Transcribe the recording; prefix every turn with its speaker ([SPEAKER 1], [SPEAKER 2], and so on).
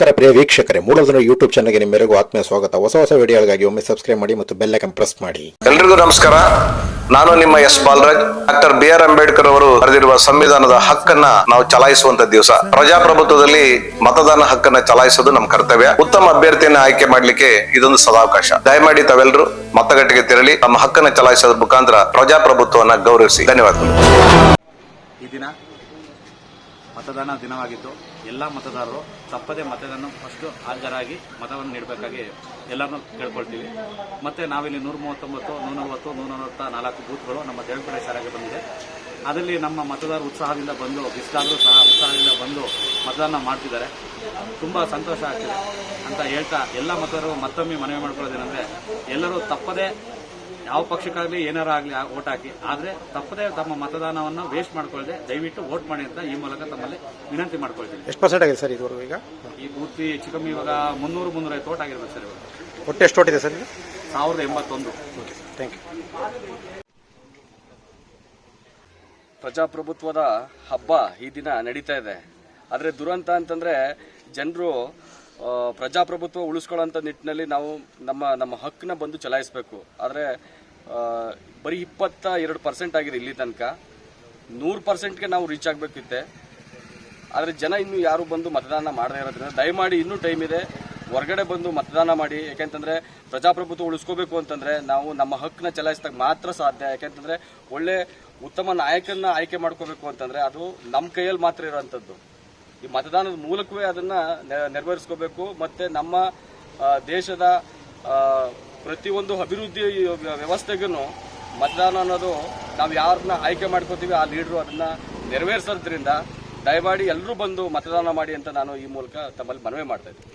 [SPEAKER 1] ನಮಸ್ಕಾರ ಪ್ರಿಯ ವೀಕ್ಷಕರೇ ಮೂಡೋದನ್ನು ಯೂಟ್ಯೂಬ್ ಚಾನಲ್ಗೆ ನಿಮ್ಮೆಲ್ಲರಿಗೂ ಆತ್ಮೀಯ ಸ್ವಾಗತ. ಹೊಸ ಹೊಸ ವಿಡಿಯೋಗಳಿಗಾಗಿ ಒಮ್ಮೆ ಸಬ್ಸ್ಕ್ರೈಬ್ ಮಾಡಿ ಮತ್ತು ಬೆಲ್ ಐಕನ್ ಪ್ರೆಸ್ ಮಾಡಿ.
[SPEAKER 2] ಎಲ್ರಿಗೂ ನಮಸ್ಕಾರ. ನಾನು ನಿಮ್ಮ S Balraj. Doctor B R Ambedkar ಅವರು ಬರೆದಿರುವ ಸಂವಿಧಾನದ ಹಕ್ಕನ್ನ ನಾವು ಚಲಾಯಿಸುವಂತ ದಿವಸ. ಪ್ರಜಾಪ್ರಭುತ್ವದಲ್ಲಿ ಮತದಾನ ಹಕ್ಕನ್ನ ಚಲಾಯಿಸೋದು ನಮ್ಮ ಕರ್ತವ್ಯ. ಉತ್ತಮ ಅಭ್ಯರ್ಥಿಯನ್ನ ಆಯ್ಕೆ ಮಾಡ್ಲಿಕ್ಕೆ ಇದೊಂದು ಸದಾವಕಾಶ. ದಯಮಾಡಿ ತಾವೆಲ್ಲರೂ ಮತಗಟ್ಟೆಗೆ ತೆರಳಿ ನಮ್ಮ ಹಕ್ಕನ್ನ ಚಲಾಯಿಸೋದ್ರ ಮುಖಾಂತರ ಪ್ರಜಾಪ್ರಭುತ್ವವನ್ನ ಗೌರವಿಸಿ. ಧನ್ಯವಾದಗಳು.
[SPEAKER 3] ಈ ದಿನ ಮತದಾನ ದಿನವಾಗಿದ್ದು ಎಲ್ಲ ಮತದಾರರು ತಪ್ಪದೇ ಮತದಾನ ಫಸ್ಟು ಹಾಜರಾಗಿ ಮತವನ್ನು ನೀಡಬೇಕಾಗಿ ಎಲ್ಲರನ್ನು ಕೇಳ್ಕೊಳ್ತೀವಿ. ಮತ್ತು ನಾವಿಲ್ಲಿ ನೂರ ಮೂವತ್ತೊಂಬತ್ತು ನೂರ ನಲವತ್ತು ನೂರ ನಲವತ್ತ ನಾಲ್ಕು ಬೂತ್ಗಳು ನಮ್ಮ ದೇವಪುರ ಸಾರಿಗೆ ಬಂದಿದೆ. ಅದರಲ್ಲಿ ನಮ್ಮ ಮತದಾರರು ಉತ್ಸಾಹದಿಂದ ಬಂದು, ಬಿಸಿಲಾದರೂ ಸಹ ಉತ್ಸಾಹದಿಂದ ಬಂದು ಮತದಾನ ಮಾಡ್ತಿದ್ದಾರೆ. ತುಂಬ ಸಂತೋಷ ಆಗ್ತಿದೆ ಅಂತ ಹೇಳ್ತಾ ಎಲ್ಲ ಮತದಾರರು ಮತ್ತೊಮ್ಮೆ ಮನವಿ ಮಾಡ್ಕೊಳ್ಳೋದೇನೆಂದರೆ ಎಲ್ಲರೂ ತಪ್ಪದೇ ಯಾವ ಪಕ್ಷಕ್ಕಾಗಲಿ ಏನಾರ ಆಗಲಿ ಓಟ್ ಹಾಕಿ. ಆದರೆ ತಪ್ಪದೇ ತಮ್ಮ ಮತದಾನವನ್ನು ವೇಸ್ಟ್ ಮಾಡ್ಕೊಳ್ಳದೆ ದಯವಿಟ್ಟು ವೋಟ್ ಮಾಡಿ ಅಂತ ಈ ಮೂಲಕ ತಮ್ಮಲ್ಲಿ ವಿನಂತಿ ಮಾಡ್ಕೊಳ್ತೀನಿ.
[SPEAKER 1] ಎಷ್ಟು ಪರ್ಸೆಂಟ್ ಆಗಿದೆ ಸರ್ ಇದುವರೆಗೂ ಈಗ?
[SPEAKER 3] ಈ ಪೂರ್ತಿ ಹೆಚ್ಚು ಕಮ್ಮಿ ಇವಾಗ ಮುನ್ನೂರು ಮುನ್ನೂರೈವತ್ತು ಓಟ್ ಆಗಿರ್ಬೇಕು ಸರ್ ಇವಾಗ.
[SPEAKER 1] ಒಟ್ಟು ಎಷ್ಟು ಓಟಿದೆ ಸರ್
[SPEAKER 3] ಸಾವಿರದ ಎಂಬತ್ತೊಂದು.
[SPEAKER 1] ಥ್ಯಾಂಕ್ ಯು
[SPEAKER 4] ಪ್ರಜಾಪ್ರಭುತ್ವದ ಹಬ್ಬ ಈ ದಿನ ನಡೀತಾ ಇದೆ. ಆದರೆ ದುರಂತ ಅಂತಂದರೆ ಜನರು ಪ್ರಜಾಪ್ರಭುತ್ವ ಉಳಿಸ್ಕೊಳ್ಳೋಂಥ ನಿಟ್ಟಿನಲ್ಲಿ ನಾವು ನಮ್ಮ ನಮ್ಮ ಹಕ್ಕನ್ನ ಬಂದು ಚಲಾಯಿಸಬೇಕು. ಆದರೆ ಬರೀ ಇಪ್ಪತ್ತ ಎರಡು ಪರ್ಸೆಂಟ್ ಆಗಿದೆ ಇಲ್ಲಿ ತನಕ. ನೂರು ಪರ್ಸೆಂಟ್ಗೆ ನಾವು ರೀಚ್ ಆಗಬೇಕಿತ್ತೆ. ಆದರೆ ಜನ ಇನ್ನೂ ಯಾರು ಬಂದು ಮತದಾನ ಮಾಡದೇ ಇರೋದ್ರಿಂದ ದಯಮಾಡಿ ಇನ್ನೂ ಟೈಮ್ ಇದೆ. ಹೊರಗಡೆ ಬಂದು ಮತದಾನ ಮಾಡಿ. ಯಾಕೆಂತಂದ್ರೆ ಪ್ರಜಾಪ್ರಭುತ್ವ ಉಳಿಸ್ಕೋಬೇಕು ಅಂತಂದ್ರೆ ನಾವು ನಮ್ಮ ಹಕ್ಕನ್ನ ಚಲಾಯಿಸಿದಾಗ ಮಾತ್ರ ಸಾಧ್ಯ. ಯಾಕೆಂತಂದ್ರೆ ಒಳ್ಳೆ ಉತ್ತಮ ನಾಯಕನ ಆಯ್ಕೆ ಮಾಡ್ಕೋಬೇಕು ಅಂತಂದ್ರೆ ಅದು ನಮ್ಮ ಕೈಯಲ್ಲಿ ಮಾತ್ರ ಇರೋವಂಥದ್ದು ಈ ಮತದಾನದ ಮೂಲಕವೇ ಅದನ್ನ ನೆರವೇರಿಸ್ಕೋಬೇಕು. ಮತ್ತೆ ನಮ್ಮ ದೇಶದ ಪ್ರತಿಯೊಂದು ಅಭಿವೃದ್ಧಿ ವ್ಯವಸ್ಥೆಗೂ ಮತದಾನ ಅನ್ನೋದು ನಾವು ಯಾರನ್ನ ಆಯ್ಕೆ ಮಾಡ್ಕೋತೀವಿ, ಆ ಲೀಡ್ರು ಅದನ್ನ ನೆರವೇರಿಸೋದ್ರಿಂದ ದಯಮಾಡಿ ಎಲ್ಲರೂ ಬಂದು ಮತದಾನ ಮಾಡಿ ಅಂತ ನಾನು ಈ ಮೂಲಕ ತಮ್ಮಲ್ಲಿ ಮನವಿ ಮಾಡ್ತಾ ಇದ್ದೀನಿ.